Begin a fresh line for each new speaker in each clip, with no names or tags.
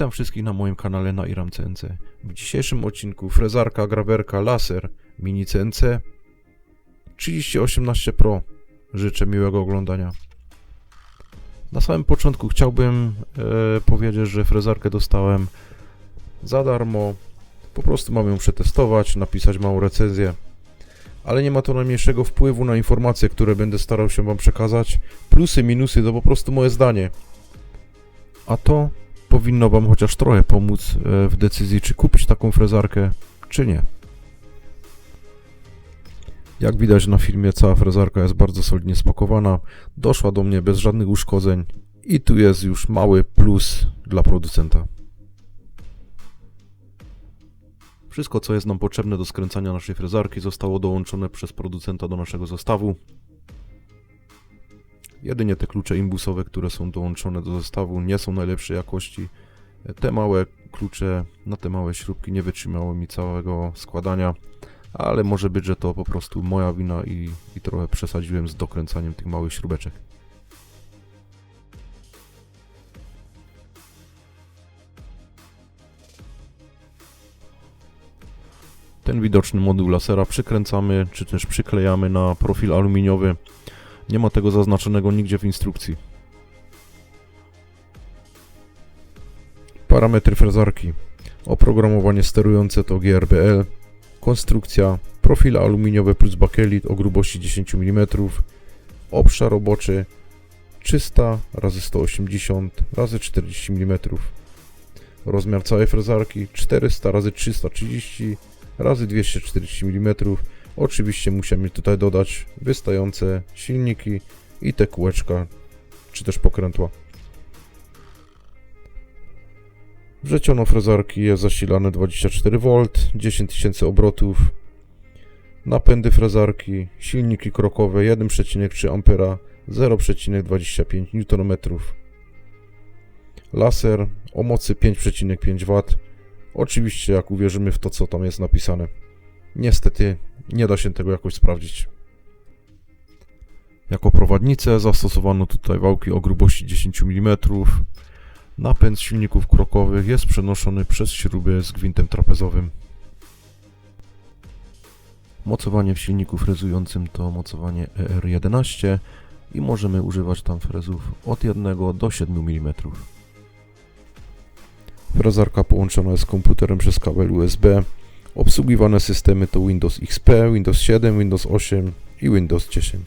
Witam wszystkich na moim kanale na Iram CNC. W dzisiejszym odcinku frezarka, grawerka, laser, mini CNC 3018 Pro. Życzę miłego oglądania. Na samym początku chciałbym e, powiedzieć, że frezarkę dostałem za darmo. Po prostu mam ją przetestować, napisać małą recenzję. Ale nie ma to najmniejszego wpływu na informacje, które będę starał się Wam przekazać. Plusy, minusy to po prostu moje zdanie. A to powinno Wam chociaż trochę pomóc e, w decyzji, czy kupić taką frezarkę, czy nie. Jak widać na filmie, cała frezarka jest bardzo solidnie spakowana, doszła do mnie bez żadnych uszkodzeń i tu jest już mały plus dla producenta. Wszystko, co jest nam potrzebne do skręcania naszej frezarki, zostało dołączone przez producenta do naszego zestawu. Jedynie te klucze imbusowe, które są dołączone do zestawu, nie są najlepszej jakości. Te małe klucze na te małe śrubki nie wytrzymały mi całego składania, ale może być, że to po prostu moja wina i, i trochę przesadziłem z dokręcaniem tych małych śrubeczek. Ten widoczny moduł lasera przykręcamy, czy też przyklejamy na profil aluminiowy. Nie ma tego zaznaczonego nigdzie w instrukcji. Parametry frezarki. Oprogramowanie sterujące to GRBL. Konstrukcja. Profil aluminiowy plus bakelit o grubości 10 mm. Obszar roboczy 300 x 180 x 40 mm. Rozmiar całej frezarki 400 x 330 x 240 mm. Oczywiście musimy tutaj dodać wystające silniki i te kółeczka, czy też pokrętła. Wrzeciono frezarki jest zasilane 24V, 10 000 obrotów. Napędy frezarki, silniki krokowe 1,3 A, 0,25 Nm. Laser o mocy 5,5 W. Oczywiście jak uwierzymy w to co tam jest napisane. Niestety nie da się tego jakoś sprawdzić. Jako prowadnicę zastosowano tutaj wałki o grubości 10 mm. Napęd silników krokowych jest przenoszony przez śruby z gwintem trapezowym. Mocowanie w silniku frezującym to mocowanie ER11 i możemy używać tam frezów od 1 do 7 mm. Frezarka połączona jest z komputerem przez kabel USB. Obsługiwane systemy to Windows XP, Windows 7, Windows 8 i Windows 10.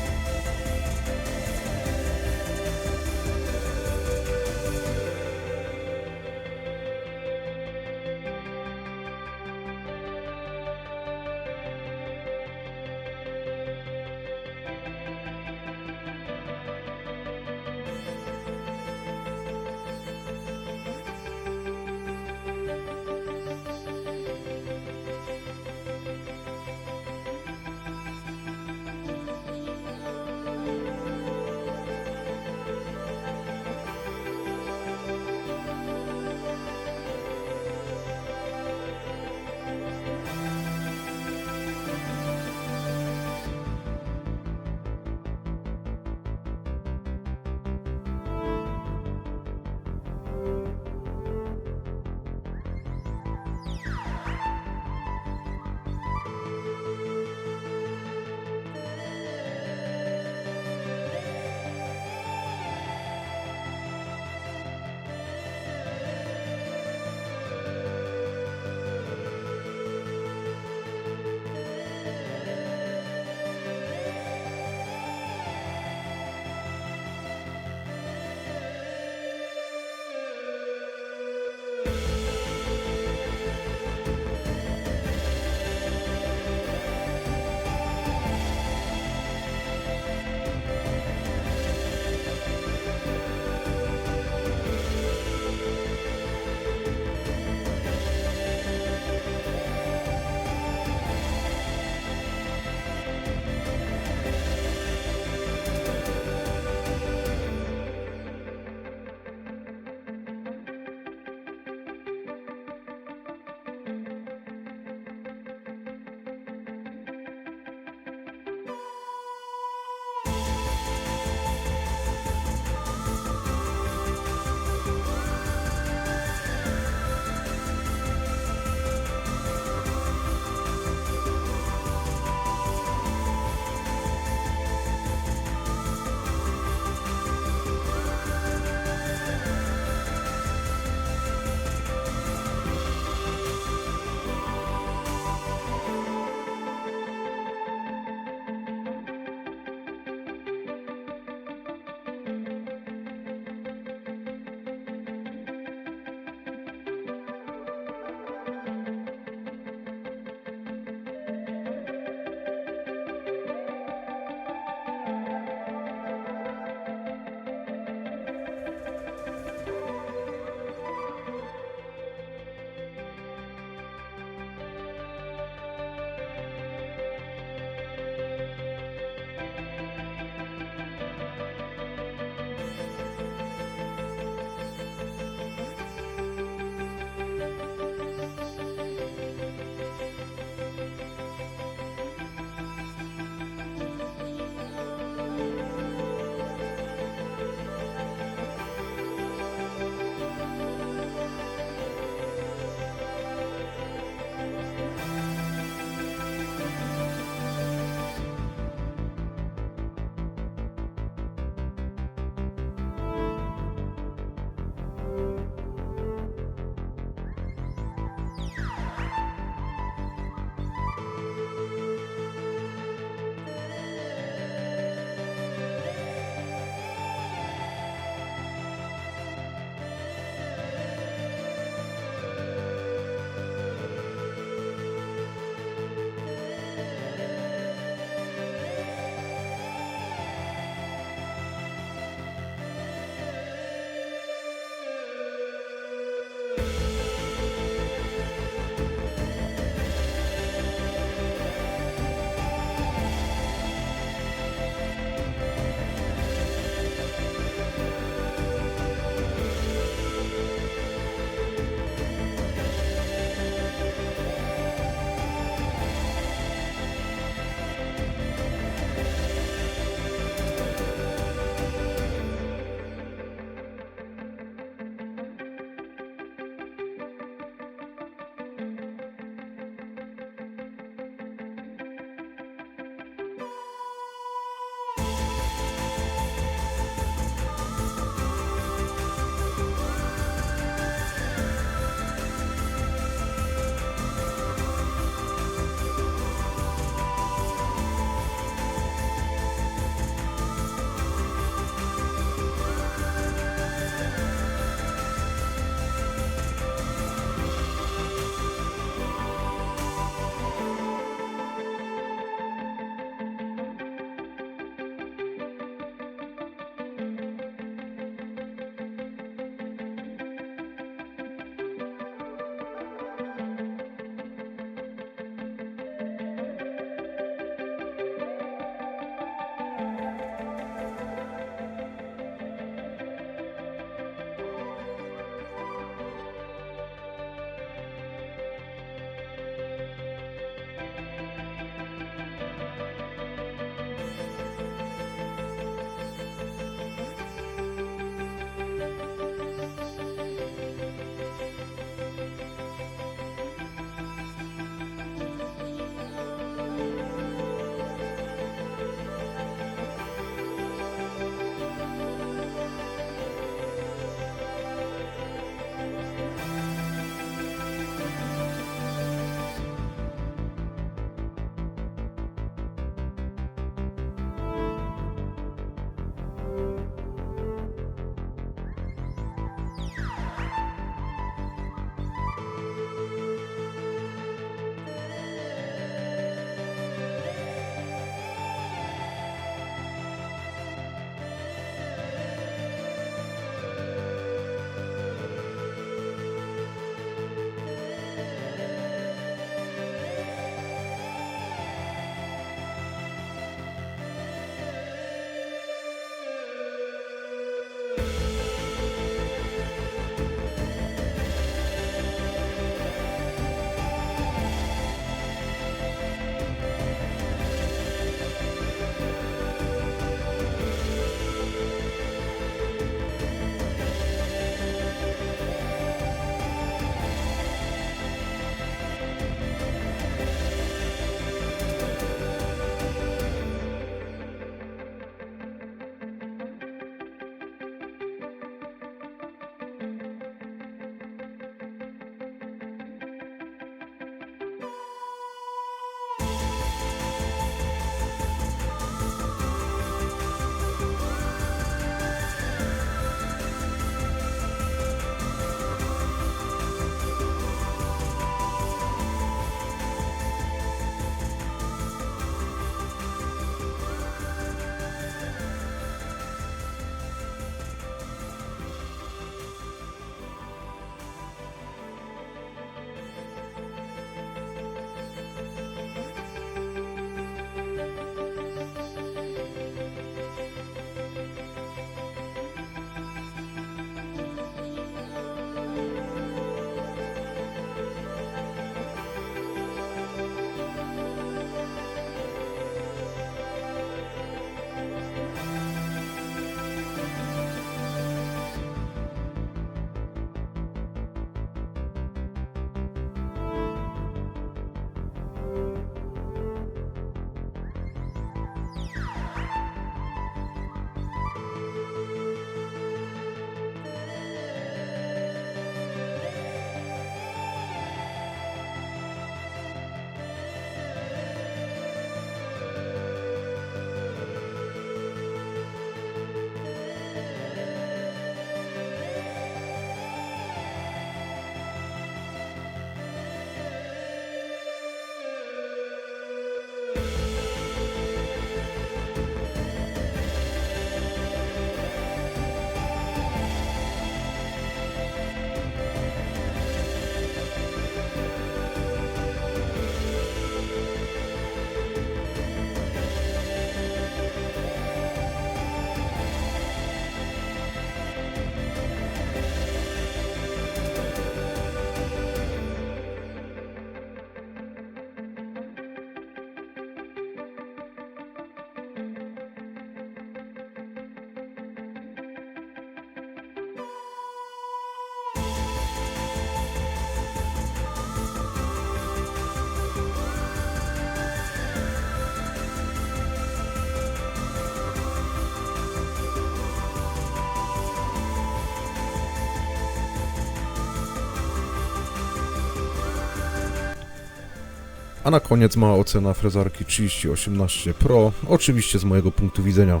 A na koniec mała ocena frezarki 3018 Pro, oczywiście z mojego punktu widzenia.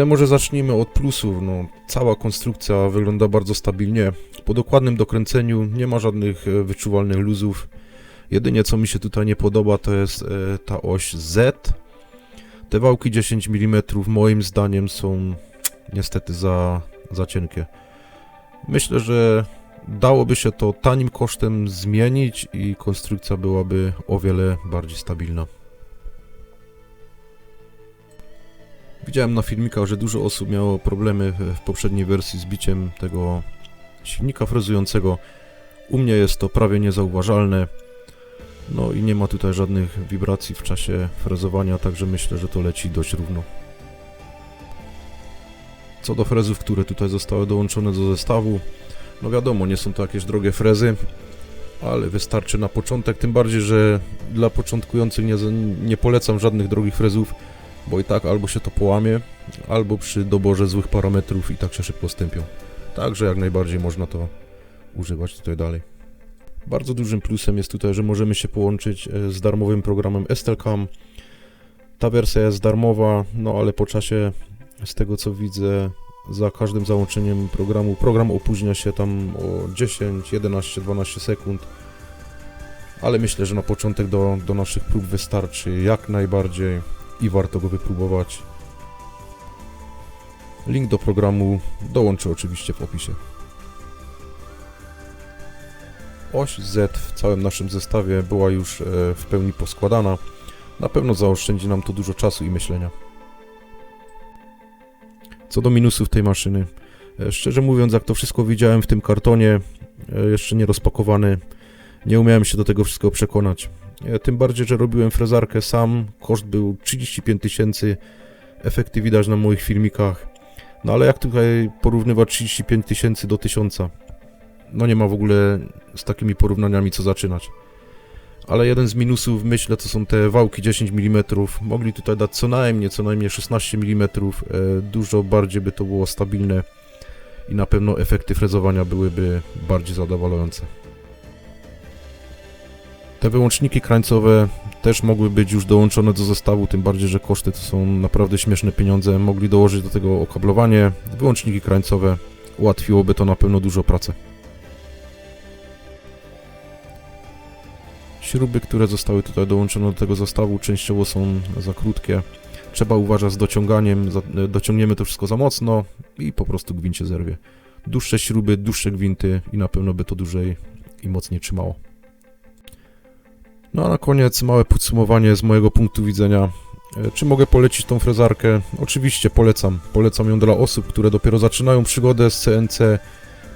E, może zacznijmy od plusów. No, cała konstrukcja wygląda bardzo stabilnie. Po dokładnym dokręceniu nie ma żadnych e, wyczuwalnych luzów. Jedynie co mi się tutaj nie podoba to jest e, ta oś Z. Te wałki 10 mm moim zdaniem są niestety za, za cienkie. Myślę, że dałoby się to tanim kosztem zmienić i konstrukcja byłaby o wiele bardziej stabilna. Widziałem na filmikach, że dużo osób miało problemy w poprzedniej wersji z biciem tego silnika frezującego. U mnie jest to prawie niezauważalne. No i nie ma tutaj żadnych wibracji w czasie frezowania, także myślę, że to leci dość równo. Co do frezów, które tutaj zostały dołączone do zestawu, no wiadomo, nie są to jakieś drogie frezy, ale wystarczy na początek, tym bardziej, że dla początkujących nie, nie polecam żadnych drogich frezów, bo i tak albo się to połamie, albo przy doborze złych parametrów i tak się szybko stępią. Także jak najbardziej można to używać tutaj dalej. Bardzo dużym plusem jest tutaj, że możemy się połączyć e, z darmowym programem Estelcam. Ta wersja jest darmowa, no ale po czasie, z tego co widzę, za każdym załączeniem programu, program opóźnia się tam o 10, 11, 12 sekund. Ale myślę, że na początek do, do naszych prób wystarczy jak najbardziej i warto go wypróbować. Link do programu dołączę oczywiście w opisie. Oś Z w całym naszym zestawie była już e, w pełni poskładana. Na pewno zaoszczędzi nam to dużo czasu i myślenia. Co do minusów tej maszyny. e, Szczerze mówiąc, jak to wszystko widziałem w tym kartonie, e, jeszcze nie rozpakowany, nie umiałem się do tego wszystkiego przekonać. E, Tym bardziej, że robiłem frezarkę sam, koszt był 35 tysięcy, efekty widać na moich filmikach. No ale jak tutaj porównywać 35 tysięcy do 1000? No nie ma w ogóle z takimi porównaniami co zaczynać. Ale jeden z minusów, myślę, to są te wałki 10 mm. Mogli tutaj dać co najmniej, co najmniej 16 mm. E, Dużo bardziej by to było stabilne i na pewno efekty frezowania byłyby bardziej zadowalające. Te wyłączniki krańcowe też mogły być już dołączone do zestawu, tym bardziej, że koszty to są naprawdę śmieszne pieniądze. Mogli dołożyć do tego okablowanie, wyłączniki krańcowe. Ułatwiłoby to na pewno dużo pracy. Śruby, które zostały tutaj dołączone do tego zestawu, częściowo są za krótkie. Trzeba uważać z dociąganiem, za- dociągniemy to wszystko za mocno i po prostu gwint się zerwie. Dłuższe śruby, dłuższe gwinty i na pewno by to dłużej i mocniej trzymało. No a na koniec małe podsumowanie z mojego punktu widzenia. E, Czy mogę polecić tą frezarkę? Oczywiście polecam. Polecam ją dla osób, które dopiero zaczynają przygodę z CNC.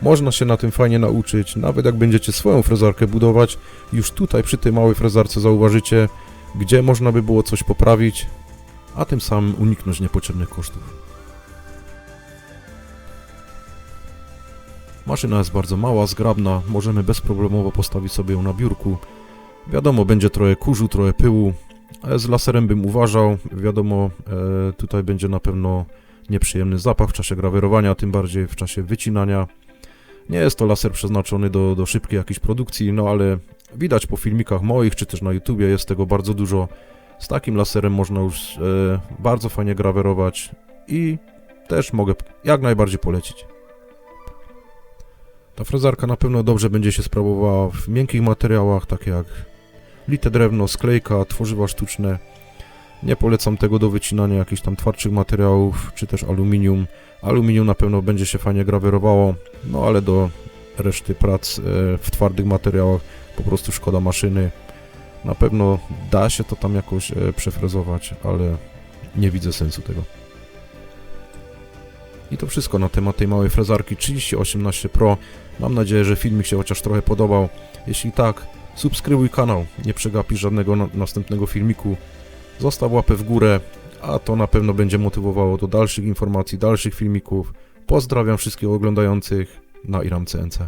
Można się na tym fajnie nauczyć. Nawet jak będziecie swoją frezarkę budować, już tutaj przy tej małej frezarce zauważycie, gdzie można by było coś poprawić, a tym samym uniknąć niepotrzebnych kosztów. Maszyna jest bardzo mała, zgrabna, możemy bezproblemowo postawić sobie ją na biurku. Wiadomo, będzie trochę kurzu, trochę pyłu, ale z laserem bym uważał. Wiadomo, e, tutaj będzie na pewno nieprzyjemny zapach w czasie grawerowania, tym bardziej w czasie wycinania. Nie jest to laser przeznaczony do, do szybkiej jakiejś produkcji, no ale widać po filmikach moich, czy też na YouTubie jest tego bardzo dużo. Z takim laserem można już e, bardzo fajnie grawerować i też mogę jak najbardziej polecić. Ta frezarka na pewno dobrze będzie się sprawowała w miękkich materiałach, takie jak lite drewno, sklejka, tworzywa sztuczne. Nie polecam tego do wycinania jakichś tam twardszych materiałów, czy też aluminium. Aluminium na pewno będzie się fajnie grawerowało, no ale do reszty prac e, w twardych materiałach po prostu szkoda maszyny. Na pewno da się to tam jakoś e, przefrezować, ale nie widzę sensu tego. I to wszystko na temat tej małej frezarki 3018 Pro. Mam nadzieję, że filmik się chociaż trochę podobał. Jeśli tak, subskrybuj kanał, nie przegapisz żadnego na następnego filmiku. Zostaw łapę w górę, a to na pewno będzie motywowało do dalszych informacji, dalszych filmików. Pozdrawiam wszystkich oglądających na Iram CNC.